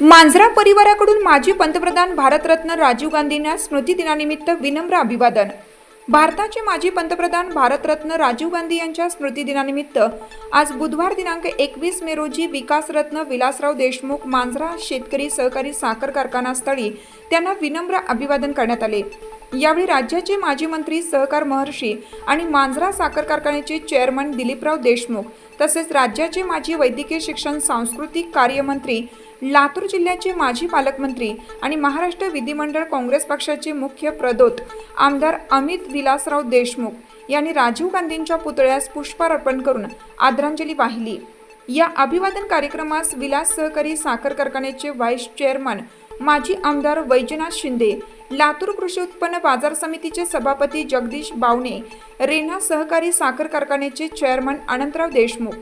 मांजरा परिवाराकडून माजी पंतप्रधान भारतरत्न राजीव गांधींना स्मृतिदिनानिमित्त विनम्र अभिवादन. भारताचे माजी पंतप्रधान भारतरत्न राजीव गांधी यांच्या स्मृतिदिनानिमित्त आज बुधवार दिनांक एकवीस मे रोजी विकासरत्न विलासराव देशमुख मांजरा शेतकरी सहकारी साखर कारखाना स्थळी त्यांना विनम्र अभिवादन करण्यात आले. यावेळी राज्याचे माजी मंत्री सहकार महर्षी आणि मांजरा साखर कारखान्याचे चेअरमन दिलीपराव देशमुख तसेच राज्याचे माजी वैद्यकीय शिक्षण सांस्कृतिक कार्यमंत्री लातूर जिल्ह्याचे माजी पालकमंत्री आणि महाराष्ट्र विधिमंडळ काँग्रेस पक्षाचे मुख्य प्रदोत आमदार अमित विलासराव देशमुख यांनी राजीव गांधींच्या पुतळ्यास पुष्पार अर्पण करून आदरांजली वाहिली. या अभिवादन कार्यक्रमास विलास सहकारी साखर कारखान्याचे व्हाईस चेअरमन माजी आमदार वैजनाथ शिंदे लातूर कृषी उत्पन्न बाजार समितीचे सभापती जगदीश बावणे रेणा सहकारी साखर कारखान्याचे चेअरमन अनंतराव देशमुख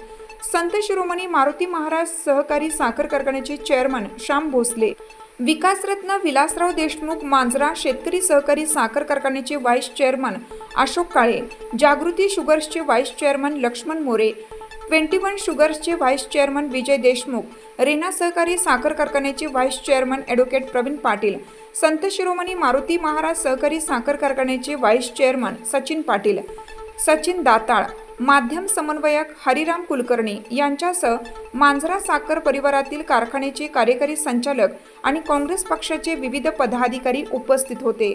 संत शिरोमणी मारुती महाराज सहकारी साखर कारखान्याचे चेअरमन श्याम भोसले विकासरत्न विलासराव देशमुख मांजरा शेतकरी सहकारी साखर कारखान्याचे vice chairman Ashok Kale Jagruti शुगर्सचे vice chairman Laxman More twenty one शुगर्सचे vice chairman Vijay Deshmukh Rena सहकारी साखर कारखान्याचे vice chairman advocate Pravin Patil Sant Shiromani Maruti Maharaj सहकारी साखर कारखान्याचे व्हाईस चेअरमन सचिन पाटील सचिन दाताळ माध्यम समन्वयक हरिराम कुलकर्णी यांच्यासह मांजरा साखर परिवारातील कारखान्याचे कार्यकारी संचालक आणि काँग्रेस पक्षाचे विविध पदाधिकारी उपस्थित होते.